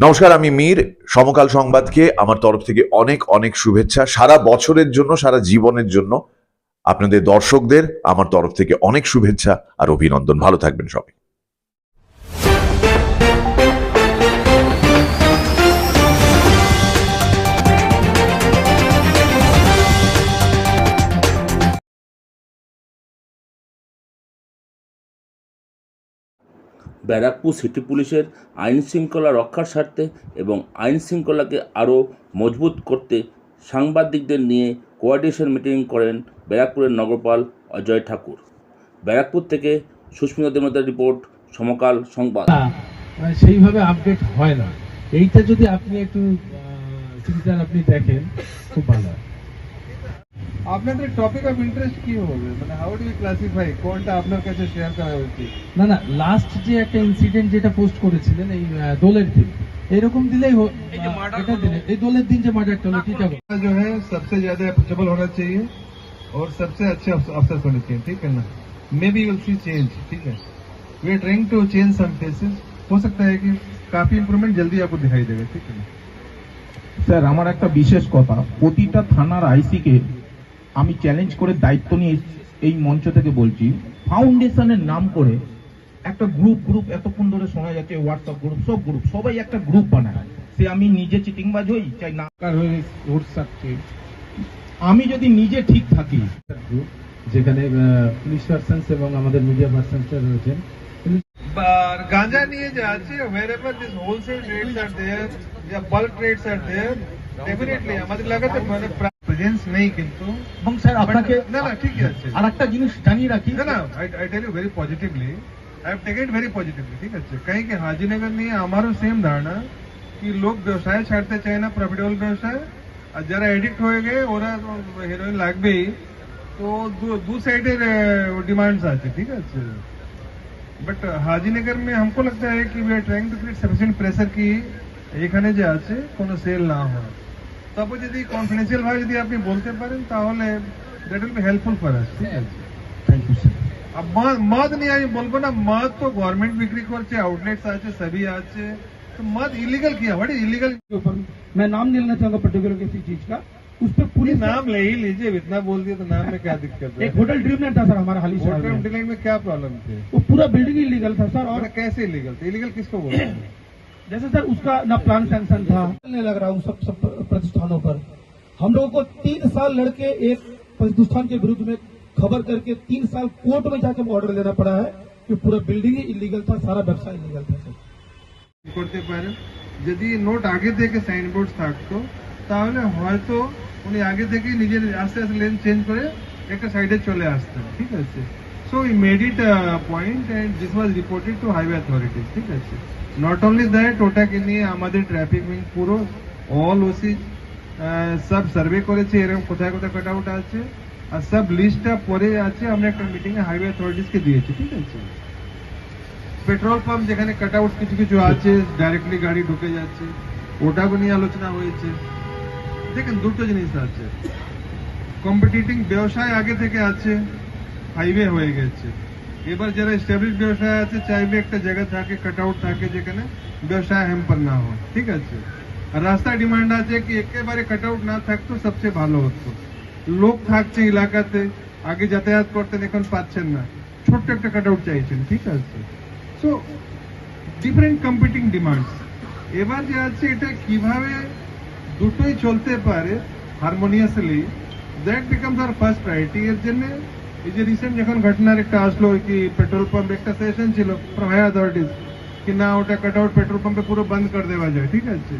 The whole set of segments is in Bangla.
নমস্কার, আমি মীর। সমকাল সংবাদকে আমার তরফ থেকে অনেক অনেক শুভেচ্ছা। সারা বছরের জন্য, সারা জীবনের জন্য আপনাদের দর্শকদের আমার তরফ থেকে অনেক শুভেচ্ছা আর অভিনন্দন। ভালো থাকবেন সবাই। ব্যারাকপুর সিটি পুলিশের আইন শৃঙ্খলা রক্ষার স্বার্থে এবং আইন শৃঙ্খলাকে আরও মজবুত করতে সাংবাদিকদের নিয়ে কোয়ার্ডিনেশন মিটিং করেন ব্যারাকপুরের নগরপাল অজয় ঠাকুর। ব্যারাকপুর থেকে সুস্মিতা দেবতার রিপোর্ট, সমকাল সংবাদ। মানে সেইভাবে আপডেট হয় না। এইটা যদি আপনি একটু আপনি দেখেন, খুব ভালো আপনাদের টপিক অফ ইন্টারেস্ট কি হবে মানে হাউ ডু ইউ ক্লাসিফাই কোনটা আপনার কাছে শেয়ার করা উচিত না না লাস্ট যে একটা ইনসিডেন্ট যেটা পোস্ট করেছিলেন এই আহ, দোলের দিন এরকম দিলেই হো- আহ, এটা দিলে এই দোলের দিন যে মার্ডারটা হলো ঠিক আছে जो है सबसे ज्यादा अप्रोचेबल होना चाहिए और सबसे अच्छे अफसर होने चाहिए ठीक है ना maybe will see change ठीक है we are trying to change some cases हो सकता है कि काफी इम्प्रूवमेंट जल्दी आपको दिखाई देगा ठीक है ना স্যার আমার একটা বিশেষ কথা প্রতিটা থানার আইসিকে আমি চ্যালেঞ্জ করে দায়িত্ব নিয়ে এই মঞ্চ থেকে বলছি ফাউন্ডেশনের নাম করে একটা গ্রুপ গ্রুপ এতক্ষণ ধরে শোনা যাচ্ছে হোয়াটসঅ্যাপ গ্রুপ সব গ্রুপ সবাই একটা গ্রুপ বানায়। সে আমি নিজে চিটিংবাজ হই চাই না আমি যদি নিজে ঠিক থাকি যেখানে পুলিশ পার্সন্স এবং আমাদের মিডিয়া পার্সন্সরা রয়েছেন। গাঁজা নিয়ে যে আছে wherever this wholesale rates are there the bulk rates are there definitely আমাদের লাগাতে মানে প্রেজেন্স নেই কিন্তু এবং স্যার আপনাকে না না ঠিকই আছে আর একটা জিনিস জানিয়ে রাখি না না I tell you very positively I have taken very positively ঠিক আছে কারণ কি হাজিনগর নিয়ে আমারও সেম ধারণা কি লোক ব্যবসায় ছাড়তে চায় না প্রফিটেবল ব্যবসায় আর যারা এডিক্ট হয়ে গেছে ওরা হিরোইন লাগবেই তো দু- দু সাইডের ডিমান্ডস আছে ঠিক আছে বাট হাজিনগর में हमको लगता है कि we are trying to create sufficient pressure কি এখানে যে আছে কোনো সেল না হয় তারপর যদি কনফিডেন্সিয়াল ভাবে যদি আপনি বলতে পারেন তাহলে that will be helpful for us ঠিক আছে? থ্যাংক ইউ স্যার মদ নিয়ে আমি বলবো না মদ তো গভর্নমেন্ট বিক্রি করছে আউটলেটস तो मद इलीगल किया व्हाट इज़ इलीगल मैं नाम नहीं लेना चाहूँगा पर्टिकुलर किसी चीज़ का। उस पर पूरी नाम ले ही लीजिए इतना बोल दिया तो नाम में क्या दिक्कत है? एक होटल ड्रीमलैंड था सर हमारा हाल ही होटल ड्रीम में क्या प्रॉब्लम थी? वो पूरा बिल्डिंग इलीगल था सर और कैसे इलीगल था? इलीगल किसको बोलते हैं? जैसे सर उसका ना प्लान सैंक्शन था नहीं लग रहा हूँ सब सब प्रतिष्ठानों पर हम लोगों को तीन साल लड़के एक प्रतिष्ठान के विरुद्ध में खबर करके तीन साल कोर्ट में जाकर ऑर्डर लेना पड़ा है कि पूरा बिल्डिंग ही इलीगल था सारा व्यवसाय इलीगल था सर করতে পারেন যদি নোট আগে থেকে সাইনবোর্ড থাকতো তাহলে হয়তো উনি আগে থেকে নিজের আস্তে আস্তে লেন চেঞ্জ করে একটা সাইডে চলে আসতেন ঠিক আছে so I made it point and this was reported to highway authorities ঠিক আছে নট অনলি দ্যাট ওটাকে নিয়ে আমাদের ট্রাফিক উইং পুরো অল ওসি সব সার্ভে করেছে এরকম কোথায় কোথায় কাট আউট আছে আর সব লিস্টটা পরে আছে আমরা একটা মিটিং এ হাইওয়ে অথরিটিজকে দিয়েছি ঠিক আছে পেট্রোল পাম্প যেখানে কাট আউট কিছু কিছু আছে ডাইরেক্টলি গাড়ি ঢুকে যাচ্ছে ওটাকে নিয়ে আলোচনা হয়েছে দেখেন দুটো জিনিস আছে কম্পিটিটিং ব্যবসায় আগে থেকে আছে হাইওয়ে হয়ে গেছে। এবার যারা এস্টাবলিশ ব্যবসায় আছে চাইবে একটা জায়গা থাকে কাট আউট থাকে যেখানে ব্যবসায় হ্যাম্পার না হয়। ঠিক আছে? আর রাস্তা ডিমান্ড আছে কি একেবারে কাট আউট না থাকতো সবচেয়ে ভালো হতো। লোক থাকছে এলাকাতে, আগে যাতায়াত করতেন, এখন পাচ্ছেন না। ছোট্ট একটা কাট আউট চাইছেন, ঠিক আছে? সো ডিফারেন্ট কম্পিটিং ডিমান্ডস এবার যে আছে, এটা কীভাবে দুটোই চলতে পারে harmoniously that becomes our first priority এর জন্য এই যে রিসেন্ট যখন ঘটনার একটা আসলো কি পেট্রোল পাম্প একটা সেশন ছিল ফ্রম হাই অথরিটিজ কি না ওটা কাট আউট পেট্রোল পাম্পে পুরো বন্ধ করে দেওয়া যায়, ঠিক আছে?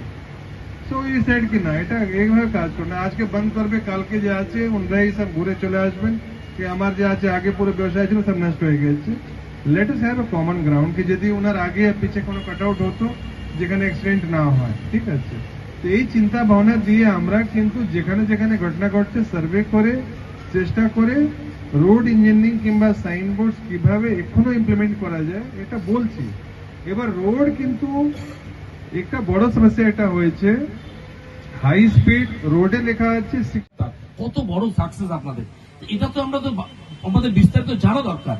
সো এই সাইড কি না, এটা এইভাবে কাজ করবে। আজকে বন্ধ করবে, কালকে যে আছে, ওনারাই সব ঘুরে চলে আসবেন, কি আমার যে আছে, আগে পুরো ব্যবসায় ছিল, সব নষ্ট হয়ে গেছে। Let us have common ground কি যদি ওনার আগে আর পিছে কোনো কাট আউট হতো, যেখানে অ্যাক্সিডেন্ট না হয়, ঠিক আছে? তো এই চিন্তা ভাবনা দিয়ে আমরা কিন্তু যেখানে যেখানে ঘটনা ঘটছে সার্ভে করে, চেষ্টা করে রোড ইঞ্জিনিয়ারিং কিংবা সাইনবোর্ড কীভাবে এখনও ইমপ্লিমেন্ট করা যায় এটা বলছি। এবার রোড কিন্তু একটা বড় সমস্যা এটা হয়েছে হাই স্পিড রোডে লেখা আছে কত বড় সাকসেস আপনাদের। এটা তো আমরা তো আমাদের বিস্তারিত জানা দরকার।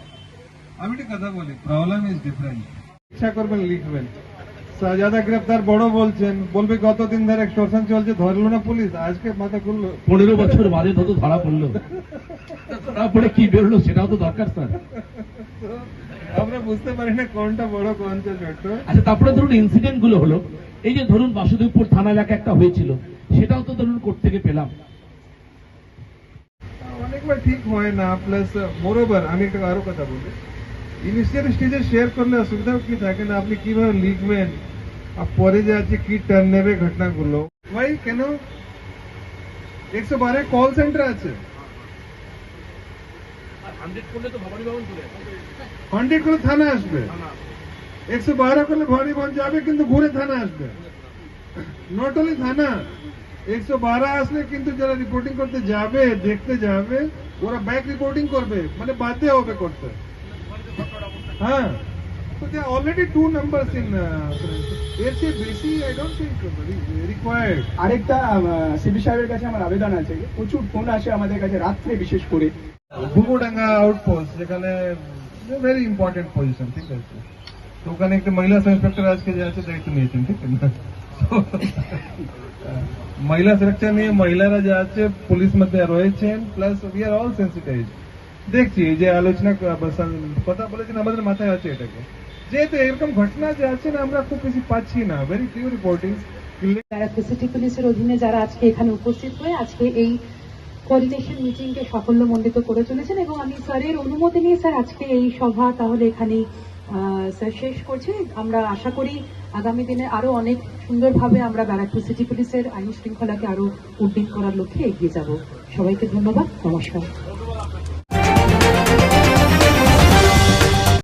আমি একটা কথা বলি প্রবলেম ইজ ডিফারেন্ট ইচ্ছা করবেন লিখবেন। শাহজাদা গ্রেপ্তার বড় বলছেন বলবে কতদিন ধরে এক্সটর্শন চলছে ধরলো না পুলিশ? আজকে মাথা খুললো। পনেরো বছর বাদে তত ধরা পড়ল। ধরা পড়ে কি বেরোলো সেটাও তো দরকার স্যার। আমরা বুঝতে পারি না কোনটা বড় কোনটা ছোট। আচ্ছা তারপরে ধরুন ইনসিডেন্টগুলো হলো। এই যে ধরুন বাসুদেবপুর থানা এলাকা একটা হয়েছিল সেটাও তো ধরুন কোর্ট থেকে পেলাম। অনেকবার ঠিক হয় না প্লাস মোরওভার আমি একটা আরও কথা বলি। ইনিশিয়াল স্টেজে শেয়ার করলে অসুবিধাও কি থাকে না আপনি কিভাবে লিখবেন আর পরে যে আছে কি টার্ন নেবে ঘটনাগুলো ভাই কেন একশো বারো কল সেন্টার আছে হান্ড্রেড করে থানা আসবে একশো বারো করলে ভবানী ভবন যাবে কিন্তু ঘুরে থানা আসবে নট অনলি থানা একশো বারো আসলে কিন্তু যারা রিপোর্টিং করতে যাবে দেখতে যাবে ওরা ব্যাক রিপোর্টিং করবে মানে বাধ্য হবে করতে হ্যাঁ তো they already two numbers in এর চেয়ে বেশি আই ডোন্ট থিঙ্ক রিকোয়ার্ড আরেকটা সিবি সাহেবের কাছে আমার আবেদন আছে প্রচুর ফোন আসে আমাদের কাছে রাত্রে বিশেষ করে ঘুঘুডাঙ্গা আউটপোস্ট যেখানে ভেরি ইম্পর্টেন্ট পজিশন ঠিক আছে তো ওখানে একটা মহিলা সাব ইন্সপেক্টর আজকে যে আছে দায়িত্ব নিয়েছেন ঠিক আছে না মহিলা সুরক্ষা নিয়ে মহিলারা যা আছে পুলিশ মধ্যে রয়েছেন plus we are all sensitise দেখছি যে আলোচনা কথা বলেছেন, আমাদের মাথায় আছে এটাকে। যেহেতু এরকম ঘটনা যে আছে না, আমরা খুব বেশি পাচ্ছি না। ভেরি ফিউ রিপোর্টিং সিটি পুলিশের অধীনে যারা আজকে এখানে উপস্থিত হয়ে আজকে এই কোঅর্ডিনেশন মিটিংকে সাফল্যমণ্ডিত করে চলেছেন এবং আমি স্যারের অনুমতি নিয়ে স্যার আজকে এই সভা তাহলে এখানেই স্যার শেষ করছি। আমরা আশা করি আগামী দিনে আরও অনেক সুন্দরভাবে আমরা ব্যারাকপুর সিটি পুলিশের আইন শৃঙ্খলাকে আরও উদ্দিন করার লক্ষ্যে এগিয়ে যাব। সবাইকে ধন্যবাদ। নমস্কার।